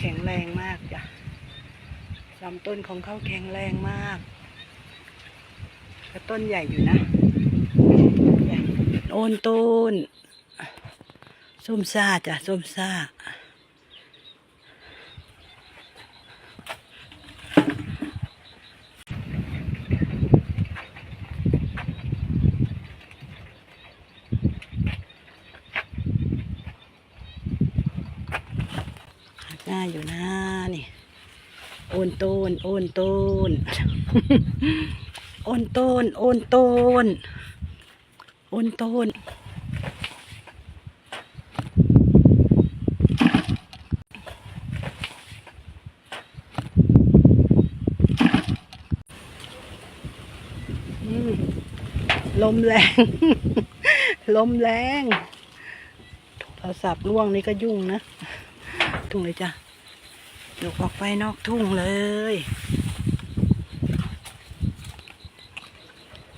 แข็งแรงมากจ้ะลำต้นของเขาแข็งแรงมากกระต้นใหญ่อยู่นะ โอนต้นส้มซ่าจ้ะส้มซ่า หน้า อยู่นะนี่โอนโตนโอนโตนโอนโตนโอนโตนโอนโตนลมแรง ลมแรง โทรศัพท์ล่วงนี่ก็ยุ่งนะทุ่งเลยจ้ะ ยกออกไปนอกทุ่งเลย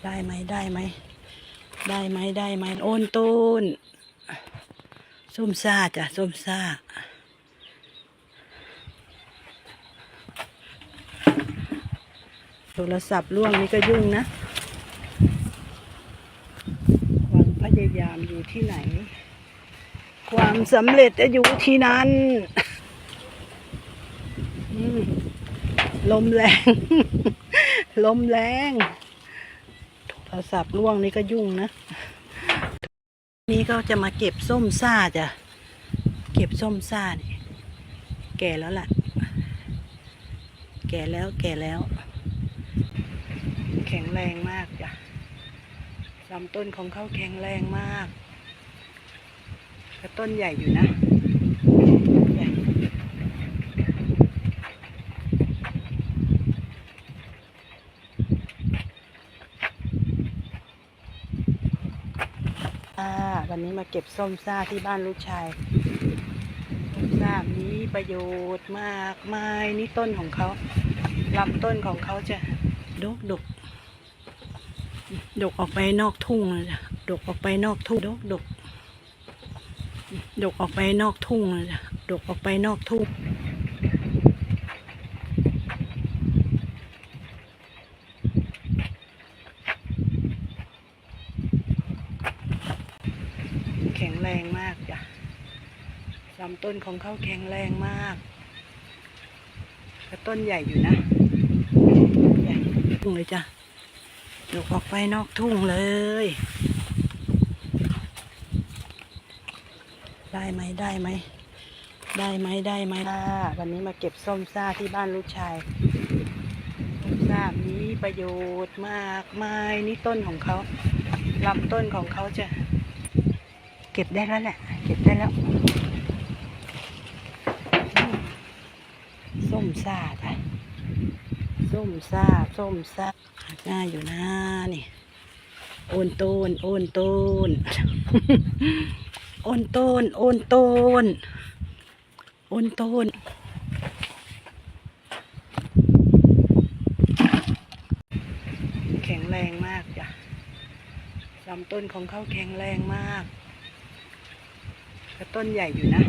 ได้ไหมได้ไหม ได้ไหมได้ไหมโอนต้นส้มซ่าจ้ะส้มซ่าโทรศัพท์ล่วงนี่ก็ยุ่งนะความพยายามอยู่ที่ไหน ความสำเร็จจะอยู่ที่นั้นอืม ลมแรง ลมแรงโทรศัพท์ล่วงนี่ก็ยุ่งนะ นี่ก็จะมาเก็บส้มซ่าจ้ะ เก็บส้มซ่านี่แก่แล้วล่ะ แก่แล้วแก่แล้ว แข็งแรงมากจ้ะลำต้นของเขาแข็งแรงมากต้นใหญ่อยู่นะใหญ่อ่าวันนี้ มาเก็บส้มซ่าที่บ้านลูกชายส้มซ่ามีประโยชน์มากมายนี่ต้นของเขาลำต้นของเขาจะดกดกดกออกไปนอกทุ่งเลยจ้ะดกออกไปนอกทุ่งดกดกดกออกไปนอกทุ่งเลยจ้ะดกออกไปนอกทุ่ง แข็งแรงมากจ้ะลำ ต้นของเขาแข็งแรงมากต้นใหญ่อยู่นะใหญ่ทุ่งเลยจ้ะดกออกไปนอกทุ่งเลยได้ไหมได้ไหมได้ไหมได้ไหมล่ะวันนี้มาเก็บส้มซ่าที่บ้านลูกชายส้มซ่ามีประโยชน์มากมายนี่ต้นของเขาลำต้นของเขาจะ เก็บได้แล้วแหละ เก็บได้แล้วอืม ส้มซ่าจ้ะส้มซ่า ส้มซ่าง่ายอยู่นะนี่ โอนโตน โอนโตน โอนโตน โอนโตน โอนโตนแข็งแรงมากจ้ะลำต้นของเขาแข็งแรงมาก ต้นใหญ่อยู่นะ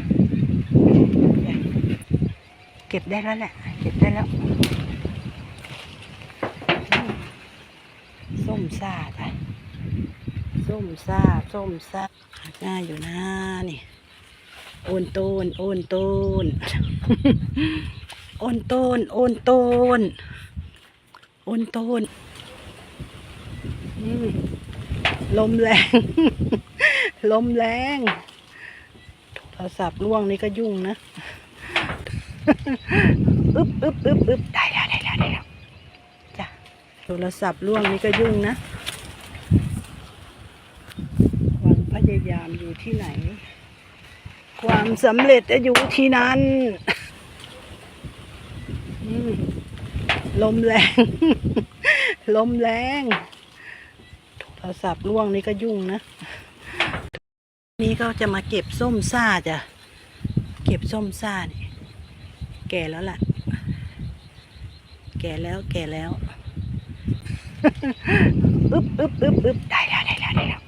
เก็บได้แล้วแหละ เก็บได้แล้ว ส้มซาจ้ะส้มซาส้มซ่าง่ายอยู่นะนี่โอนโตนโอนโตนโอนโตนโอนโตนโอนโตนลมแรง ลมแรง โทรศัพท์ล่วงนี่ก็ยุ่งนะ อึบอึบอึบอึบได้แล้วได้แล้วได้แล้วจ้ะโทรศัพท์ล่วงนี่ก็ยุ่งนะความพยายามอยู่ที่ไหน ความสำเร็จจะอยู่ที่นั้นลมแรง ลมแรงโทรศัพท์ล่วงนี่ก็ยุ่งนะ นี่ก็จะมาเก็บส้มซ่าจ้ะ เก็บส้มซ่านี่ แก่แล้วล่ะ แก่แล้วแก่แล้วอึ๊บอึ๊บอึ๊บอึ๊บได้แล้วได้แล้วได้แล้ว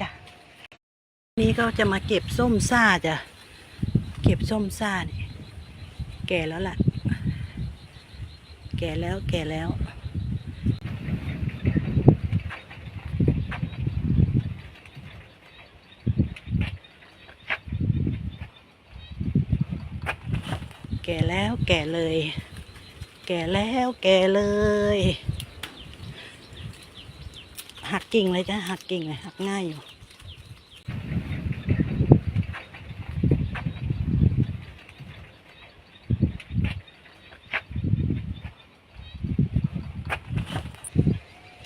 จ้ะนี่ก็จะมาเก็บส้มซ่าจ้ะเก็บส้มซ่านี่แก่แล้วล่ะ แก่แล้วแก่แล้ว แก่ แก่เลย แก่แล้วแก่เลย หักกิ่งเลยจ้ะหักกิ่งเลยหักง่ายอยู่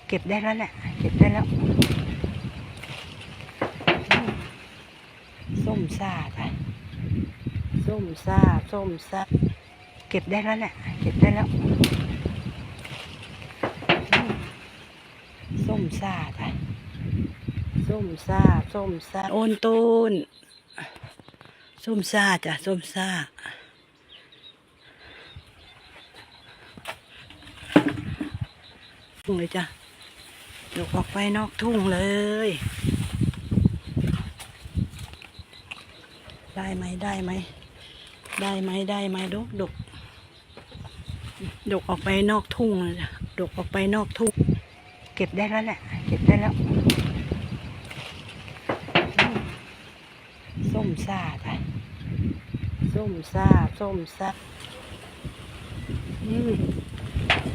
เก็บได้แล้วแหละ เก็บได้แล้ว ส้มซ่าจ้ะส้มซ่า ส้มซ่า เก็บได้แล้วแหละ เก็บได้แล้ว ส้มซาจ้ะส้มซาส้มซาโอนตูนส้มซาจ้ะส้มซาทุ่งเลยจ้ะยกออกไปนอกทุ่งเลยได้ไหมได้ไหมได้ไหมได้ไหมดกดก ดกออกไปนอกทุ่งเลยจ้ะดกออกไปนอกทุ่ง เก็บได้แล้วแหละ เก็บได้แล้ว ส้มซ่าจ้ะส้มซ่า ส้มซ่า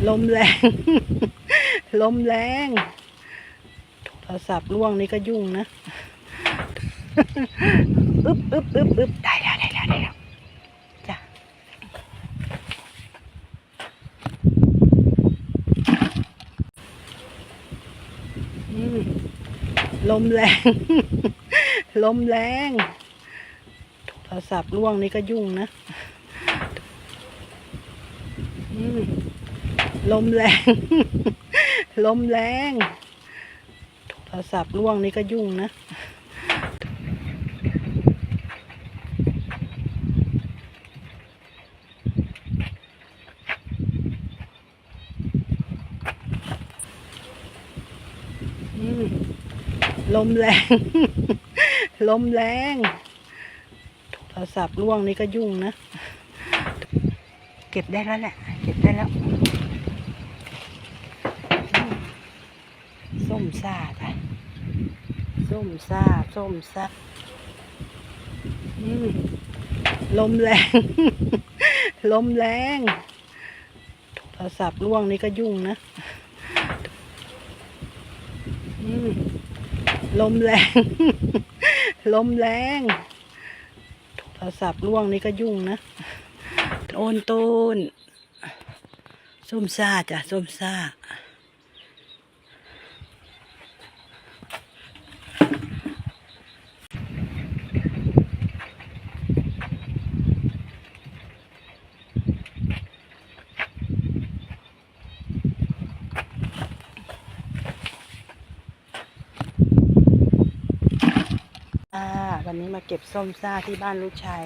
ลมแรง ลมแรงโทรศัพท์ล่วงนี่ก็ยุ่งนะ อึ๊บอึ๊บอึ๊บอึ๊บได้แล้วจ้ะอืม ลมแรง ลมแรงโทรศัพท์ล่วงนี่ก็ยุ่งนะลมแรง ลมแรงโทรศัพท์ล่วงนี่ก็ยุ่งนะ อืม ลมแรง ลมแรงโทรศัพท์ล่วงนี่ก็ยุ่งนะ เก็บได้แล้วแหละ เก็บได้แล้ว ส้มซ่าจ้ะส้มซ่า ส้มซ่าลมแรง ลมแรง โทรศัพท์ล่วงนี่ก็ยุ่งนะอืม ลมแรง ลมแรงโทรศัพท์ล่วงนี่ก็ยุ่งนะ โอนตูนส้มซ่าจ้ะส้มซ่า อ่า วันนี้มาเก็บส้มซ่าที่บ้านลูกชาย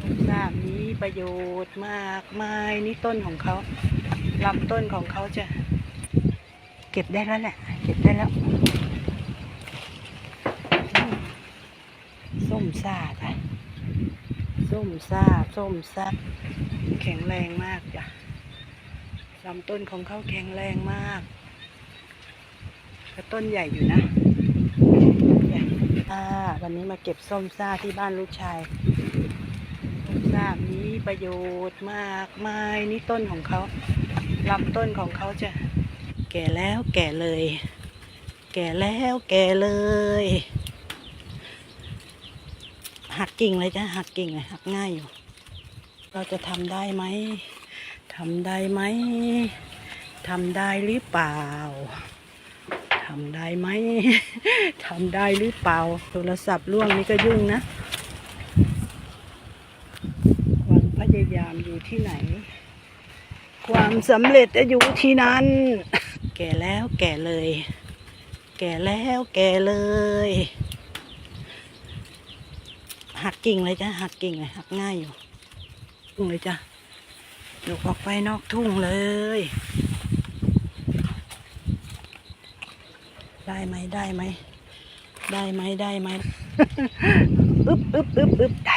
ส้มซ่ามีประโยชน์มากมายนี่ต้นของเขาลำต้นของเขาจะ เก็บได้แล้วแหละ เก็บได้แล้ว ส้มซ่าจ้ะส้มซ่าส้มซ่าแข็งแรงมากจ้ะลำต้นของเขาแข็งแรงมากแต่ต้นใหญ่อยู่นะ่าวันนี้มาเก็บส้มซ่าที่บ้านลูกชายส้มซ่ามีประโยชน์มากมายนี่ต้นของเขาลำต้นของเขาจะแก่แล้วแก่เลย แก่แล้วแก่เลย หักกิ่งเลยจ้ะหักกิ่งเลยหักง่ายอยู่ เราจะทำได้ไหมทำได้ไหมทำได้หรือเปล่าำได้ไหม ทำได้หรือเปล่า โทรศัพท์ล่วงนี่ก็ยุ่งนะความพยายามอยู่ที่ไหน ความสำเร็จจะอยู่ที่นั้น แก่แล้วแก่เลย แก่แล้วแก่เลย หักกิ่งเลยจ้ะหักกิ่งเลยหักง่ายอยู่ทุ่งเลยจ้ะยกออกไปนอกทุ่งเลย ได้ไหมได้ไหมได้ไหมได้ไหมอึ๊บอึ๊บอึ๊บอึ๊บได้